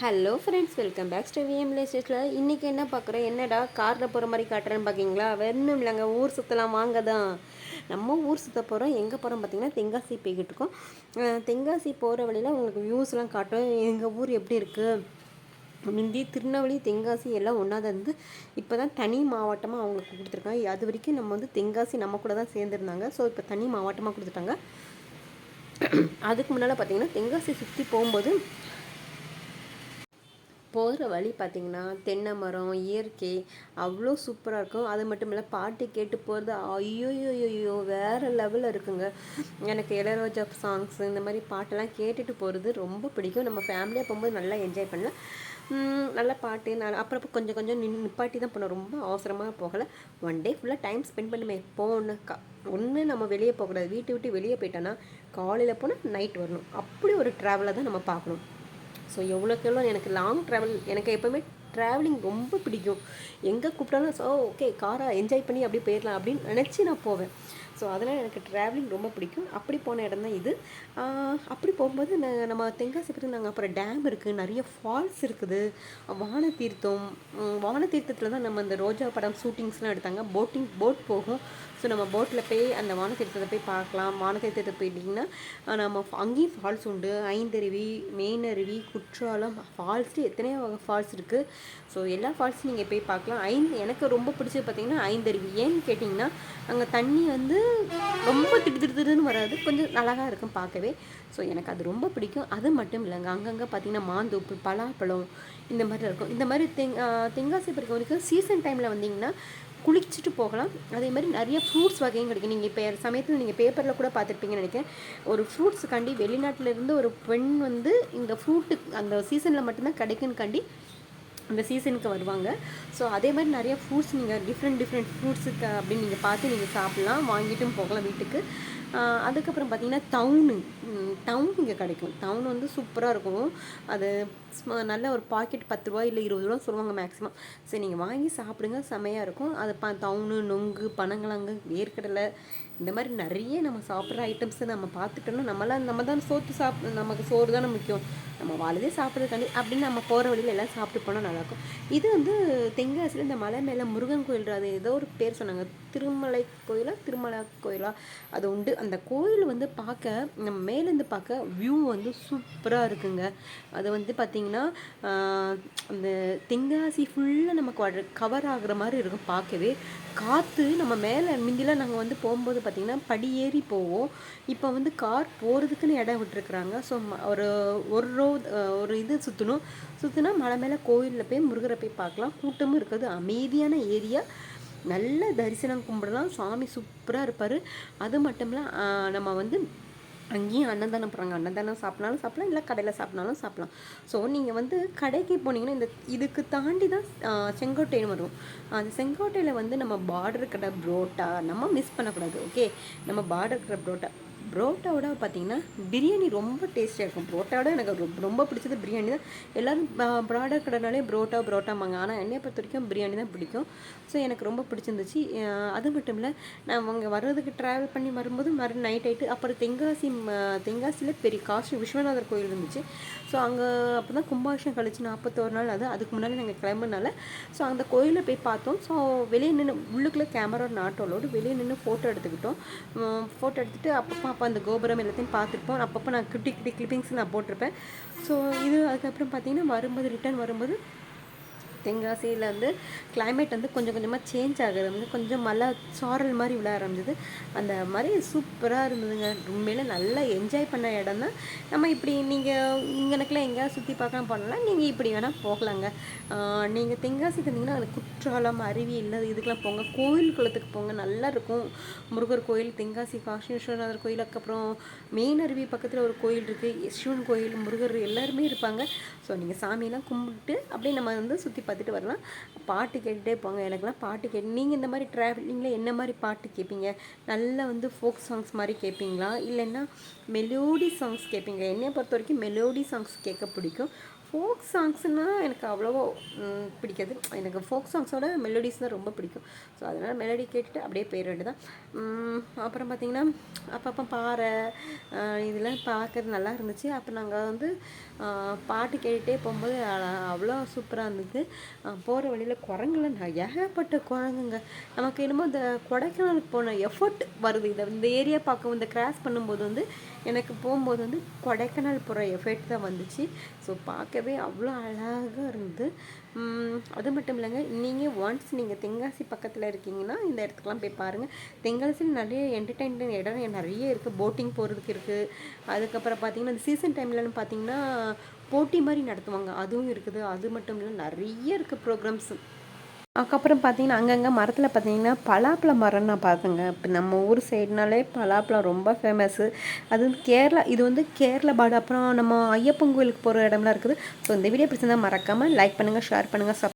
Hello friends welcome back to VM லேசஸில் இன்றைக்கி என்ன பார்க்குறோம்? என்னடா காரில் போகிற மாதிரி காட்டுறேன்னு பார்க்கிங்களா வேணும் இல்லைங்க ஊர் சுற்றலாம் வாங்க தான். நம்ம ஊர் சுற்ற போகிறோம் எங்கே போகிறோம் பார்த்திங்கன்னா தென்காசி போய்கிட்டு இருக்கோம். தென்காசி போகிற வழியில் உங்களுக்கு வியூஸ்லாம் காட்டும் எங்கள் ஊர் எப்படி இருக்குது முந்தி திருநெல்வேலி தென்காசி எல்லாம் ஒன்றா தான் இருந்து இப்போ தான் தனி மாவட்டமாக அவங்களுக்கு கொடுத்துருக்காங்க. அது வரைக்கும் நம்ம வந்து தென்காசி நம்ம கூட தான் சேர்ந்துருந்தாங்க. ஸோ இப்போ தனி மாவட்டமாக கொடுத்துட்டாங்க. அதுக்கு முன்னால் பார்த்தீங்கன்னா தென்காசி சுற்றி போகும்போது போகிற வழி பார்த்திங்கன்னா தென்னை மரம் இயற்கை அவ்வளோ சூப்பராக இருக்கும். அது மட்டும் இல்லை பாட்டு கேட்டு போகிறது ஐயோயோயோ வேறு லெவலில் இருக்குங்க. எனக்கு இளையராஜா சாங்ஸ் இந்த மாதிரி பாட்டெல்லாம் கேட்டுட்டு போகிறது ரொம்ப பிடிக்கும். நம்ம ஃபேமிலியாக போகும்போது நல்லா என்ஜாய் பண்ணலாம். நல்லா நல்ல பாட்டு நான் அப்புறம் கொஞ்சம் கொஞ்சம் நின்று நிப்பாட்டி தான் போனோம். ரொம்ப அவசரமாக போகலை. ஒன் டே ஃபுல்லாக டைம் ஸ்பெண்ட் பண்ணுமே. போகணும் க ஒன்று நம்ம வெளியே போகக்கூடாது. வீட்டை விட்டு வெளியே போயிட்டோன்னா காலையில் போனால் நைட் வரணும். அப்படி ஒரு ட்ராவலை தான் நம்ம பார்க்கணும். ஸோ எவ்வளோக்கு எவ்வளோ எனக்கு லாங் ட்ராவல் எனக்கு எப்போவுமே ட்ராவலிங் ரொம்ப பிடிக்கும். எங்கே கூப்பிட்டாலும் ஸோ ஓகே காராக என்ஜாய் பண்ணி அப்படியே போயிடலாம் அப்படின்னு நினச்சி நான் போவேன். ஸோ அதனால் எனக்கு ட்ராவலிங் ரொம்ப பிடிக்கும். அப்படி போன இடம் தான் இது அப்படி போகும்போது ந- நம்ம தென்காசி நாங்கள் அப்புறம் டேம் இருக்குது நிறைய ஃபால்ஸ் இருக்குது. வான தீர்த்தம் வான தீர்த்தத்தில் தான் நம்ம இந்த ரோஜா படம் ஷூட்டிங்ஸ்லாம் எடுத்தாங்க. போட்டிங் போட் போகும். ஸோ நம்ம போட்டில் போய் அந்த வான தீர்த்தத்தை போய் பார்க்கலாம். வான தீர்த்தத்தை போயிட்டிங்கன்னா நம்ம அங்கேயும் ஃபால்ஸ் உண்டு. ஐந்தருவி மெயினருவி குற்றாலம் ஃபால்ஸ்லேயே எத்தனையோ வகை ஃபால்ஸ் இருக்குது ஸோ எல்லா ஃபால்ஸும் நீங்கள் போய் பார்க்கலாம். ஐந்து எனக்கு ரொம்ப பிடிச்சது பார்த்தீங்கன்னா ஐந்தருவி. ஏன்னு கேட்டிங்கன்னா அங்கே தண்ணி வந்து ரொம்ப திட்டு திடு வராது. கொஞ்சம் அழகாக இருக்கும் பார்க்கவே. ஸோ எனக்கு அது ரொம்ப பிடிக்கும். அது மட்டும் இல்லைங்க. அங்கங்கே பார்த்தீங்கன்னா மாந்தோப்பு பலாப்பழம் இந்த மாதிரி இருக்கும். இந்த மாதிரி தெங் ஆஹ் தென்காசி பொறுத்த வரைக்கும் சீசன் டைமில் வந்தீங்கன்னா குளிச்சுட்டு போகலாம். அதே மாதிரி நிறைய ஃப்ரூட்ஸ் வகையும் கிடைக்கும். நீங்கள் இப்போ சமயத்தில் நீங்கள் பேப்பரில் கூட பார்த்துருப்பீங்கன்னு நினைக்கிறேன். ஒரு ஃப்ரூட்ஸுக்காண்டி வெளிநாட்டிலேருந்து ஒரு பெண் வந்து இந்த ஃப்ரூட்டு அந்த சீசனில் மட்டும்தான் கிடைக்குன்னு காண்டி அந்த சீசனுக்கு வருவாங்க. ஸோ அதே மாதிரி நிறைய ஃப்ரூட்ஸ் நீங்கள் டிஃப்ரெண்ட் டிஃப்ரெண்ட் ஃப்ரூட்ஸுக்கு அப்படின்னு நீங்கள் பார்த்து நீங்கள் சாப்பிட்லாம். வாங்கிட்டும் போகலாம் வீட்டுக்கு. அதுக்கப்புறம் பார்த்தீங்கன்னா டவுனு டவுன் இங்கே கிடைக்கும். டவுன் வந்து சூப்பராக இருக்கும். அது நல்ல ஒரு பாக்கெட் பத்து ரூபா இல்லை இருபது ரூபா சொல்லுவாங்க மேக்ஸிமம் சரி நீங்கள் வாங்கி சாப்பிடுங்க. செமையாக இருக்கும். அது ப டவுனு நொங்கு பனங்கிழங்கு வேர்க்கடலை இந்த மாதிரி நிறைய நம்ம சாப்பிட்ற ஐட்டம்ஸை நம்ம பார்த்துட்டோம்னா நம்மளாம் நம்ம தான் சோத்து சாப் நமக்கு சோறு தானே முக்கியம். நம்ம வாழ்தே சாப்பிட்றதுக்காண்டி அப்படின்னு நம்ம போகிற வழியில் எல்லாம் சாப்பிட்டு போனால் நல்லாயிருக்கும் இது வந்து தென்காசியில் இந்த மலை மேலே முருகன் கோயில் அது ஏதோ ஒரு பேர் சொன்னாங்க. திருமலை கோயிலா திருமலை கோயிலா? அது உண்டு. அந்த கோயில் வந்து பார்க்க நம்ம மேலேருந்து பார்க்க வியூ வந்து சூப்பராக இருக்குங்க. அது வந்து பார்த்திங்கன்னா அந்த தென்காசி ஃபுல்லாக நமக்கு கவர் ஆகுற மாதிரி இருக்கும் பார்க்கவே. காற்று நம்ம மேலே முந்திலாம் நாங்கள் வந்து போகும்போது பார்த்திங்கன்னா படி ஏறி போவோம். இப்போ வந்து கார் போகிறதுக்குன்னு இடம் விட்டுருக்குறாங்க. ஸோ ஒரு ஒரு ரோ ஒரு இது சுற்றணும் சுற்றினா மலை மேலே கோயிலில் போய் முருகரை போய் பார்க்கலாம். கூட்டமும் இருக்குது. அமைதியான ஏரியா. நல்ல தரிசனம் கும்பிடலாம். சாமி சூப்பராக இருப்பார். அது மட்டும் இல்லை நம்ம வந்து அங்கேயும் அன்னதானம் போகிறாங்க அன்னதானம் சாப்பிட்னாலும் சாப்பிடலாம் இல்லை கடையில் சாப்பிட்னாலும் சாப்பிட்லாம். ஸோ நீங்கள் வந்து கடைக்கு போனீங்கன்னா இந்த இதுக்கு தாண்டி தான் செங்கோட்டைன்னு வரும். அந்த செங்கோட்டையில் வந்து நம்ம பார்டர் கடை புரோட்டா நம்ம மிஸ் பண்ணக்கூடாது ஓகே நம்ம பார்டர் கடை புரோட்டா. புரோட்டாவோட பார்த்தீங்கன்னா பிரியாணி ரொம்ப டேஸ்டியாக இருக்கும். புரோட்டாவோட எனக்கு ரொம்ப ரொம்ப பிடிச்சது பிரியாணி தான். எல்லோரும் ப்ராடர் கடைனாலே புரோட்டா புரோட்டாம்பாங்க. ஆனால் என்னை பொறுத்த வரைக்கும் பிரியாணி தான் பிடிக்கும். ஸோ எனக்கு ரொம்ப பிடிச்சிருந்துச்சு. அது மட்டும் இல்லை நான் அங்கே வர்றதுக்கு ட்ராவல் பண்ணி வரும்போது மறு நைட் ஆகிட்டு அப்புறம் தென்காசி ம- தென்காசியில் பெரிய காசி விஸ்வநாதர் கோயில் இருந்துச்சு. ஸோ அங்கே அப்போ தான் கும்பாபிஷேகம் கழிச்சு நாற்பத்தோரு நாள். அது அதுக்கு முன்னாடி நாங்கள் கிளம்புனால ஸோ அந்த கோயிலில் போய் பார்த்தோம். ஸோ வெளியே நின்று உள்ளுக்குள்ளே கேமரா நாட்டோலோடு வெளியே நின்று ஃபோட்டோ எடுத்துக்கிட்டோம். ஃபோட்டோ எடுத்துகிட்டு அப்பப்போ அப்போ அந்த கோபுரம் எல்லாத்தையும் பார்த்துருப்போம். அப்பப்போ நான் குட்டி குட்டி கிளிப்பிங்ஸ் நான் போட்டிருப்பேன். ஸோ இது அதுக்கப்புறம் பார்த்தீங்கன்னா வரும்போது ரிட்டர்ன் வரும்போது தென்காசியில் வந்து கிளைமேட் வந்து கொஞ்சம் கொஞ்சமாக சேஞ்ச் ஆகுது. வந்து கொஞ்சம் மழை சாரல் மாதிரி விழ ஆரம்பிச்சது. அந்த மாதிரி சூப்பராக இருந்ததுங்க. உண்மையில நல்லா என்ஜாய் பண்ண இடம் தான் நம்ம இப்படி நீங்கள் இங்கனக்குலாம் எங்கேயாவது சுற்றி பார்க்கலாம் போனலாம் நீங்கள் இப்படி வேணால் போகலாங்க. நீங்கள் தென்காசிக்கு தந்தீங்கன்னா அது குற்றாலம் அருவி இல்லை இதுக்கெலாம் போங்க. கோயில் குளத்துக்கு போங்க. நல்லா இருக்கும். முருகர் கோயில் தென்காசி காசி விஸ்வநாதர் கோயில் அதுக்கப்புறம் மெயின் அருவி பக்கத்தில் ஒரு கோயில் இருக்குது சிவன் கோயில் முருகர் எல்லாருமே இருப்பாங்க. ஸோ நீங்கள் சாமியெல்லாம் கும்பிட்டு அப்படியே நம்ம வந்து சுற்றி பார்த்து பார்த்துட்டு வரலாம். பாட்டு கேட்டுகிட்டே போங்க எனக்குலாம் பாட்டு கேட்டு நீங்கள் இந்த மாதிரி ட்ராவலிங்கில் என்ன மாதிரி பாட்டு கேட்பீங்க நல்லா வந்து ஃபோக் சாங்ஸ் மாதிரி கேட்பீங்களா இல்லைன்னா மெலோடி சாங்ஸ் கேட்பீங்க என்னையை பொறுத்த வரைக்கும் மெலோடி சாங்ஸ் கேட்க பிடிக்கும். ஃபோக் சாங்ஸ்னால் எனக்கு அவ்வளோவா பிடிக்காது. எனக்கு ஃபோக் சாங்ஸோட மெலடிஸ் தான் ரொம்ப பிடிக்கும். ஸோ அதனால் மெலடி கேட்டுட்டு அப்படியே போயிட வேண்டியதான் அப்புறம் பார்த்திங்கன்னா அப்பப்போ பாறை இதெல்லாம் பார்க்கறது நல்லா இருந்துச்சு. அப்போ நாங்கள் வந்து பாட்டு கேட்டுகிட்டே போகும்போது அவ்வளோ சூப்பராக இருந்தது. போகிற வழியில் குரங்குல ந- ஏகப்பட்ட குரங்குங்க. நமக்கு என்னமோ இந்த கொடைக்கானலுக்கு போன எஃபர்ட் வருது. இதை இந்த ஏரியா பார்க்க இந்த கிராஸ் பண்ணும்போது வந்து எனக்கு போகும்போது வந்து கொடைக்கானல் போகிற எஃபெக்ட் தான் வந்துச்சு. ஸோ பார்க்க பார்க்கவே அவ்வளோ அழகாக இருந்து அது மட்டும் இல்லைங்க நீங்கள் ஒன்ஸ் நீங்கள் தென்காசி பக்கத்தில் இருக்கீங்கன்னா இந்த இடத்துக்குலாம் போய் பாருங்கள் தென்காசியில் நிறைய என்டர்டைன்மெண்ட் இடம் நிறைய இருக்குது போட்டிங் போகிறதுக்கு இருக்குது அதுக்கப்புறம் பார்த்தீங்கன்னா இந்த சீசன் டைம்லன்னு பார்த்தீங்கன்னா போட்டி மாதிரி நடத்துவாங்க. அதுவும் இருக்குது. அது மட்டும் இல்லை நிறைய இருக்குது ப்ரோக்ராம்ஸ் அதுக்கப்புறம் பார்த்தீங்கன்னா அங்கங்கே மரத்தில் பார்த்தீங்கன்னா பலாப்பழ மரம் நான் பார்த்தேங்க இப்போ நம்ம ஊர் சைடுனாலே பலாப்பழம் ரொம்ப ஃபேமஸ்ஸு அது வந்து கேரளா இது வந்து கேரளா பாடு. அப்புறம் நம்ம ஐயப்பன் கோயிலுக்கு போகிற இடம்லாம் இருக்குது. ஸோ இந்த வீடியோ பிரச்சனை மறக்காமல் லைக் பண்ணுங்கள் ஷேர் பண்ணுங்கள் சப்